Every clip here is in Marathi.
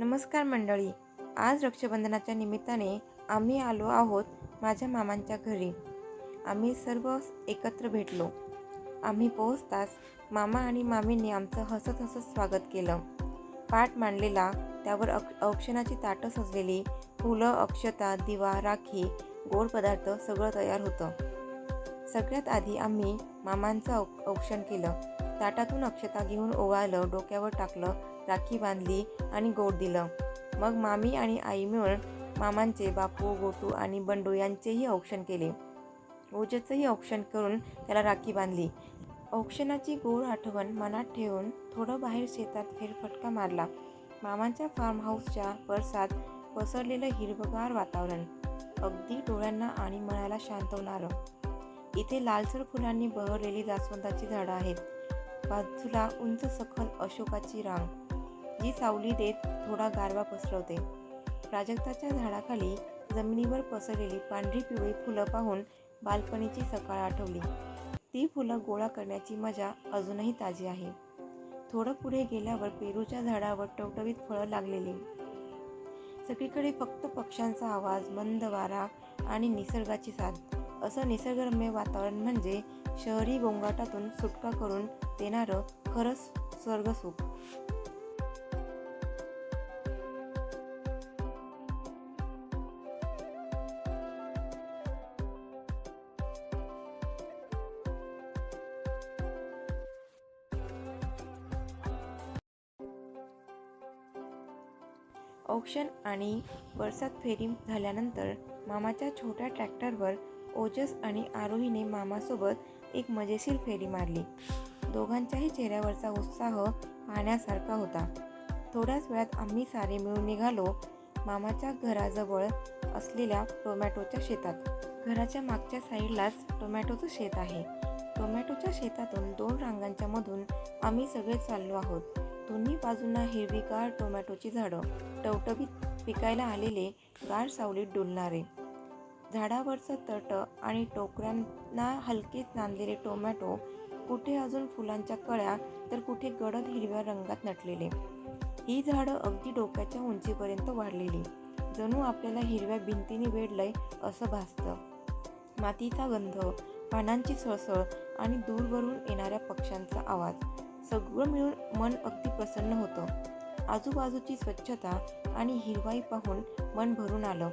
नमस्कार मंडळी. आज रक्षाबंधनाच्या निमित्ताने आम्ही आलो आहोत माझ्या मामांच्या घरी. आम्ही सर्व एकत्र भेटलो. आम्ही पोहोचताच मामा आणि मामींनी आमचं हसत हसत स्वागत केलं. पाठ मांडलेला त्यावर अक्ष औक्षणाची ताटं सजलेली फुलं अक्षता दिवा राखी गोड पदार्थ सगळं तयार होतं. सगळ्यात आधी आम्ही मामांचं औ औक्षण केलं. ताटातून अक्षता घेऊन ओवाळलं डोक्यावर टाकलं राखी बांधली आणि गोड दिलं. मग मामी आणि आई मिळून मामांचे बापू गोटू आणि बंडू यांचेही औक्षण केले. ओजेचंही औक्षण करून त्याला राखी बांधली. औक्षणाची गोड आठवण मनात ठेवून थोडं बाहेर शेतात फेरफटका मारला. मामांच्या फार्म हाऊसच्या परसात पसरलेलं हिरवगार वातावरण. अगदी डोळ्यांना आणि मनाला शांतवणारं इथे लालसर फुलांनी बहरलेली जास्वंदाची झाडं आहेत. बाजूला उंच सखल अशोकाची रांग. जी सावली देत थोडा गारवा पसरवते. प्राजक्ताच्या झाडाखाली जमिनीवर पसरलेली पांढरी पिवळी फुलं पाहून बालपणीची सकाळ आठवली. ती फुलं गोळा करण्याची मजा अजूनही ताजी आहे. थोडं पुढे गेल्यावर पेरूच्या झाडावर टवटवीत फळं लागलेली. सगळीकडे फक्त पक्ष्यांचा आवाज मंद वारा आणि निसर्गाची साथ. असं निसर्गरम्य वातावरण म्हणजे शहरी गोंगाटातून सुटका करून देणारं खरंच स्वर्गसुख. औक्षण आणि बरसात फेरी झाल्यानंतर मामाच्या छोट्या ट्रॅक्टरवर ओजस आणि आरोहीने मामासोबत एक मजेशीर फेरी मारली. दोघांच्याही चेहऱ्यावरचा उत्साह पाहण्यासारखा होता. थोड्याच वेळात आम्ही सारे मिळून निघालो मामाच्या घराजवळ असलेल्या टोमॅटोच्या शेतात. घराच्या मागच्या साईडलाच टोमॅटोचं शेत आहे. टोमॅटोच्या शेतातून दोन रांगांच्या मधून आम्ही सगळे चाललो आहोत. दोन्ही बाजूंना हिरवीगार टोमॅटोची झाडं टवटवीत पिकायला आलेले गार सावलीत डुलणारे. झाडावरचं तट आणि टोकऱ्यांना हलकेच नांदलेले टोमॅटो कुठे अजून फुलांच्या कळ्या तर कुठे गडद हिरव्या रंगात नटलेले. ही झाडं अगदी डोक्याच्या उंचीपर्यंत वाढलेली. जणू आपल्याला हिरव्या भिंतीने वेढलंय असं भासतं. मातीचा गंध पानांची सळसळ आणि दूरवरून येणाऱ्या पक्ष्यांचा आवाज सगळं मिळून मन अगदी प्रसन्न होतं. आजूबाजूची स्वच्छता आणि हिरवाई पाहून मन भरून आलं.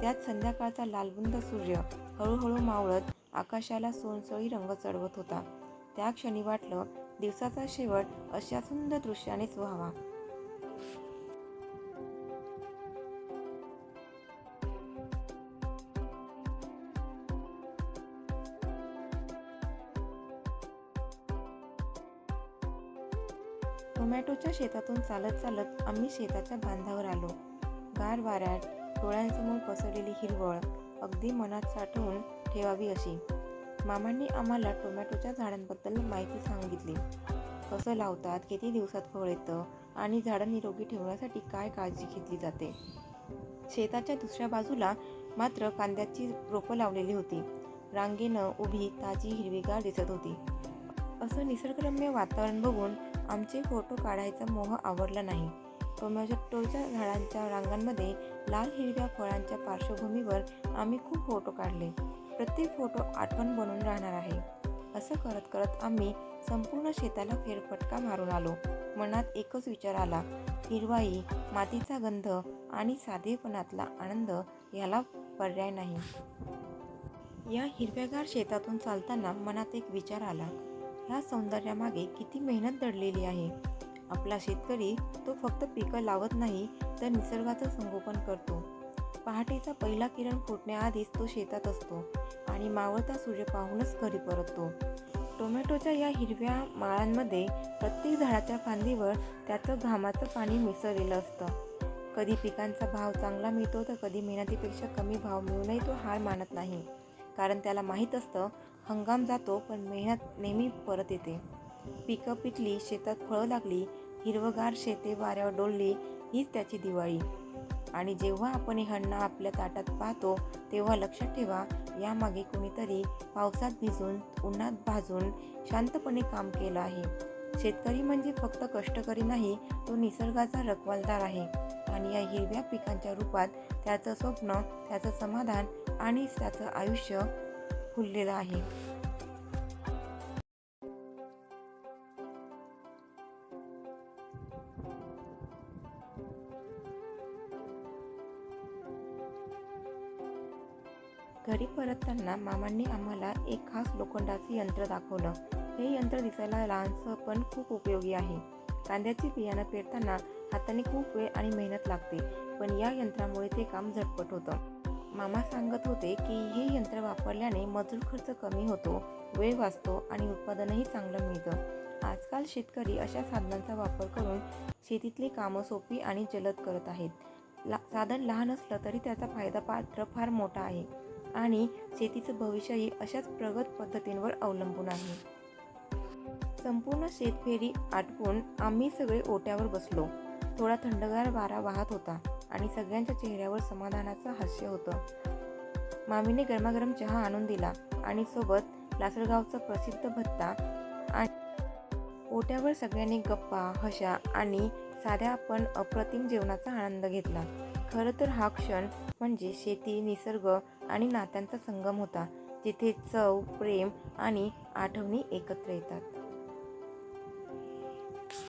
त्यात संध्याकाळचा लालबुंद सूर्य हळूहळू मावळत आकाशाला सोनसळी रंग चढवत होता. त्या क्षणी वाटलं दिवसाचा शेवट अशा सुंदर दृश्यानेच व्हावा. टोमॅटोच्या शेतातून चालत चालत आम्ही शेताच्या बांधावर आलो. गार वाऱ्यात डोळ्यांसमोर पसरलेली हिरवळ अगदी मनात साठवून ठेवावी अशी. मामांनी आम्हाला टोमॅटोच्या झाडांबद्दल माहिती सांगितली. कसं लावतात किती दिवसात फळ येतं आणि झाडं निरोगी ठेवण्यासाठी काय काळजी घेतली जाते? शेताच्या दुसऱ्या बाजूला मात्र कांद्याची रोपं लावलेली होती. रांगेनं उभी ताजी हिरवीगार दिसत होती. असं निसर्गरम्य वातावरण बघून आमचे फोटो काढायचा मोह आवडला नाही. टोमॅटोच्या झाडांच्या रांगांमध्ये लाल हिरव्या फळांच्या पार्श्वभूमीवर आम्ही खूप फोटो काढले. प्रत्येक फोटो आठवण बनून राहणार आहे. असं करत करत आम्ही संपूर्ण शेताला फेरफटका मारून आलो. मनात एकच विचार आला हिरवाई मातीचा गंध आणि साधेपणातला आनंद याला पर्याय नाही. या हिरव्यागार शेतातून चालताना मनात एक विचार आला. ह्या सौंदर्यामागे किती मेहनत दडलेली आहे. आपला शेतकरी तो फक्त पिकं लावत नाही तर निसर्गाचं संगोपन करतो. पहाटेचा पहिला किरण फुटण्याआधीच तो शेतात असतो आणि मावळता सूर्य पाहूनच घरी परततो. टोमॅटोच्या या हिरव्या माळांमध्ये प्रत्येक झाडाच्या फांदीवर त्याचं घामाचं पाणी मिसळलेलं असतं. कधी पिकांचा भाव चांगला मिळतो तर कधी मेहनतीपेक्षा कमी भाव मिळूनही तो हार मानत नाही. कारण त्याला माहीत असतं हंगाम जातो पण मेहनत नेहमी परत येते. पिकं पिकली शेतात फळं लागली हिरवगार शेते वाऱ्यावर डोलली हीच त्याची दिवाळी. आणि जेव्हा आपण हे अन्न आपल्या ताटात पाहतो तेव्हा लक्षात ठेवा यामागे कोणीतरी पावसात भिजून उन्हात भाजून शांतपणे काम केलं आहे. शेतकरी म्हणजे फक्त कष्टकरी नाही तो निसर्गाचा रखवालदार आहे. आणि या हिरव्या पिकांच्या रूपात त्याचं स्वप्न त्याचं समाधान आणि त्याचं आयुष्य फुललेलं आहे. घरी परतताना मामांनी आम्हाला एक खास लोखंडाचे यंत्र दाखवलं. हे यंत्र दिसायला लहानसं पण खूप उपयोगी आहे. कांद्याची बियाणं पेरताना हाताने खूप वेळ आणि मेहनत लागते पण या यंत्रामुळे ते काम झटपट होतं. मामा सांगत होते की हे यंत्र वापरल्याने मजूर खर्च कमी होतो वेळ वाचतो आणि उत्पादनही चांगलं मिळतं. आजकाल शेतकरी अशा साधनांचा वापर करून शेतीतली कामं सोपी आणि जलद करत आहेत. ला साधन लहान असलं तरी त्याचा फायदा पात्र फार मोठा आहे. आणि शेतीचं भविष्यही अशाच प्रगत पद्धतींवर अवलंबून आहे. संपूर्ण शेतफेरी आटपून आम्ही सगळे ओट्यावर बसलो. थोडा थंडगार वारा वाहत होता आणि सगळ्यांच्या चेहऱ्यावर समाधानाचं हास्य होतं. मामीने गरमागरम चहा आणून दिला आणि सोबत लासलगावचा प्रसिद्ध भत्ता आणि ओट्यावर सगळ्यांनी गप्पा हशा आणि साध्या पण अप्रतिम जेवणाचा आनंद घेतला. खरं तर हा क्षण म्हणजे शेती निसर्ग आणि नात्यांचा संगम होता जिथे चव प्रेम आणि आठवणी एकत्र येतात.